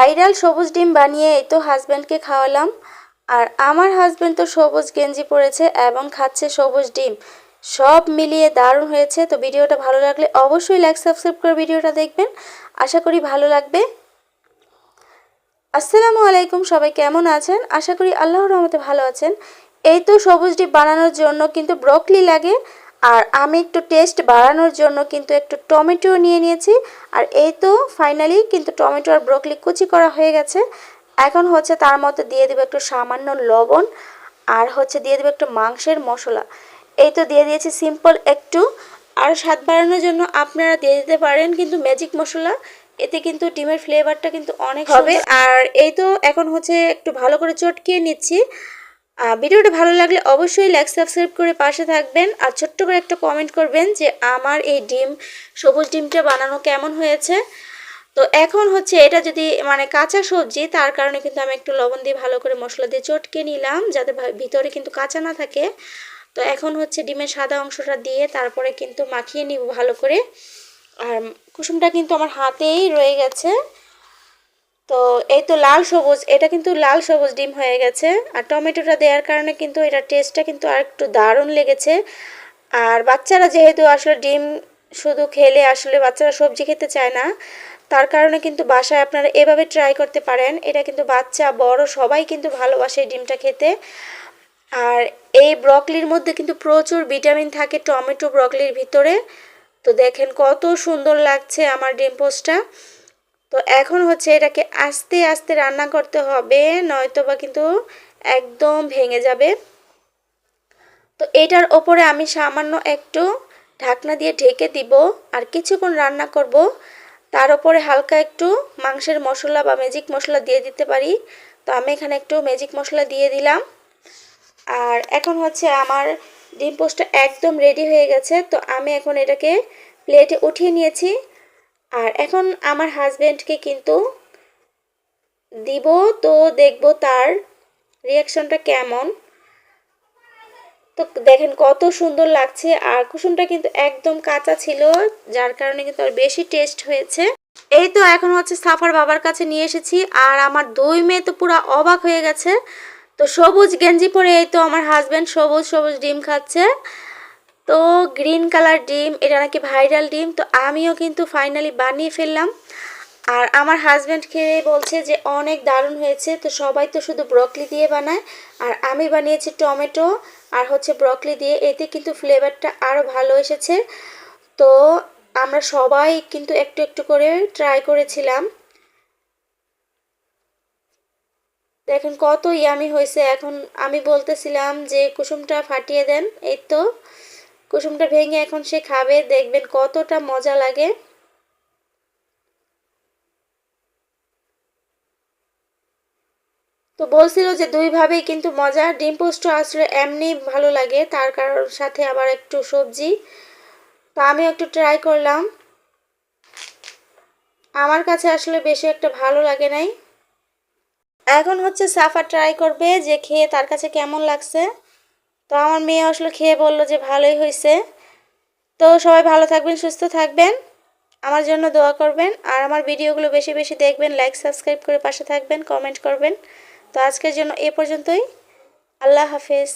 Viral সবুজ ডিম বানিয়ে এই তো হাজব্যান্ডকে খাওয়ালাম। আর আমার হাজব্যান্ড তো সবুজ গেঞ্জি পরেছে এবং খাচ্ছে সবুজ ডিম। সব মিলিয়ে দারুণ হয়েছে। তো ভিডিওটা ভালো লাগলে অবশ্যই লাইক সাবস্ক্রাইব করে ভিডিওটা দেখবেন। আশা করি ভালো লাগবে। আসসালামু আলাইকুম, সবাই কেমন আছেন? আশা করি আল্লাহর রহমতে ভালো আছেন। এই তো সবুজ ডিম বানানোর জন্য কিন্তু ব্রকলি লাগে। আর আমি একটু টেস্ট বাড়ানোর জন্য কিন্তু একটু টমেটো নিয়ে নিয়েছি। আর এই তো ফাইনালি কিন্তু টমেটো আর ব্রকলি কুচি করা হয়ে গেছে। এখন হচ্ছে তার মধ্যে দিয়ে দেবো একটু সামান্য লবণ আর হচ্ছে দিয়ে দেবো একটু মাংসের মশলা। এই তো দিয়ে দিয়েছি সিম্পল একটু। আর স্বাদ বাড়ানোর জন্য আপনারা দিয়ে দিতে পারেন কিন্তু ম্যাজিক মশলা। এতে কিন্তু ডিমের ফ্লেভারটা কিন্তু অনেক হবে। আর এই তো এখন হচ্ছে একটু ভালো করে চটকিয়ে নিচ্ছি। ভিডিওটা ভালো লাগলে অবশ্যই লাইক সাবস্ক্রাইব করে পাশে থাকবেন। আর ছোট্ট করে একটা কমেন্ট করবেন যে, আমার এই ডিম, সবুজ ডিমটা বানানো কেমন হয়েছে? তো এখন হচ্ছে এটা যদি মানে কাঁচা সবজি, তার কারণে কিন্তু আমি একটু লবণ দিয়ে ভালো করে মশলা দিয়ে চটকে নিলাম, যাতে ভিতরে কিন্তু কাঁচা না থাকে। তো এখন হচ্ছে ডিমের সাদা অংশটা দিয়ে তারপরে কিন্তু মাখিয়ে নিব ভালো করে। আর কুসুমটা কিন্তু আমার হাতেই রয়ে গেছে। তো এই তো লাল সবুজ, এটা কিন্তু লাল সবুজ ডিম হয়ে গেছে। আর টমেটোটা দেওয়ার কারণে কিন্তু এটা টেস্টটা কিন্তু আর একটু দারুণ লেগেছে। আর বাচ্চারা যেহেতু আসলে ডিম শুধু খেলে আসলে বাচ্চারা সবজি খেতে চায় না, তার কারণে কিন্তু বাসায় আপনারা এভাবে ট্রাই করতে পারেন। এটা কিন্তু বাচ্চা, বড়, সবাই কিন্তু ভালোবাসে ডিমটা খেতে। আর এই ব্রকলির মধ্যে কিন্তু প্রচুর ভিটামিন থাকে টমেটো ব্রকলির ভিতরে। তো দেখেন কত সুন্দর লাগছে আমার ডিম পোস্টটা। তো এখন হচ্ছে এটাকে আস্তে আস্তে রান্না করতে হবে নয়তো বা কিন্তু একদম ভেঙে যাবে। তো এটার ওপরে আমি সামান্য একটু ঢাকনা দিয়ে ঢেকে দিব আর কিছুক্ষণ রান্না করব। তার ওপরে হালকা একটু মাংসের মশলা বা ম্যাজিক মশলা দিয়ে দিতে পারি। তো আমি এখানে একটু ম্যাজিক মশলা দিয়ে দিলাম। আর এখন হচ্ছে আমার ডিম পোস্টটা একদম রেডি হয়ে গেছে। তো আমি এখন এটাকে প্লেটে উঠিয়ে নিয়েছি। আর এখন আমার হাজব্যান্ডকে কিন্তু দিব, তো দেখব তার রিয়াকশনটা কেমন। তো দেখেন কত সুন্দর লাগছে, আর কুসুমটা কিন্তু একদম কাঁচা ছিল, যার কারণে কিন্তু আর বেশি টেস্ট হয়েছে। এই তো এখন হচ্ছে সাফার বাবার কাছে নিয়ে এসেছি, আর আমার দুই মেয়ে তো পুরো অবাক হয়ে গেছে। তো সবুজ গেঞ্জি পরে এই তো আমার হাজব্যান্ড সবুজ সবুজ ডিম খাচ্ছে। তো গ্রিন কালার ডিম, এটা নাকি ভাইরাল ডিম, তো আমিও কিন্তু ফাইনালি বানিয়ে ফেললাম। আর আমার হাজব্যান্ড খেয়ে বলছে যে, অনেক দারুণ হয়েছে। তো সবাই তো শুধু ব্রকলি দিয়ে বানায়, আর আমি বানিয়েছি টমেটো, আর হচ্ছে ব্রকলি দিয়ে। এতে কিন্তু ফ্লেভারটা আরও ভালো এসেছে। তো আমরা সবাই কিন্তু একটু একটু করে ট্রাই করেছিলাম। দেখেন কত ইয়ামি হয়েছে। এখন আমি বলতেছিলাম যে, কুসুমটা ফাটিয়ে দেন। এই তো। কুসুমটা ভেঙে এখন সে খাবে, দেখবেন কতটা মজা লাগে। তো বলছিল যে দুইভাবেই কিন্তু মজা, ডিম পোস্ট আসলে এমনি ভালো লাগে, তার কারোর সাথে আবার একটু সবজি। তো আমি একটু ট্রাই করলাম। আমার কাছে আসলে বেশি একটা ভালো লাগে নাই। এখন হচ্ছে সাফা ট্রাই করবে যে খেয়ে তার কাছে কেমন লাগছে। তো আমার মেয়ে আসলে খেয়ে বলল যে ভালোই হয়েছে। তো সবাই ভালো থাকবেন, সুস্থ থাকবেন। আমার জন্য দোয়া করবেন। আর আমার ভিডিওগুলো বেশি বেশি দেখবেন লাইক সাবস্ক্রাইব করে পাশে থাকবেন কমেন্ট করবেন। তো আজকের জন্য এ পর্যন্তই। আল্লাহ হাফেজ।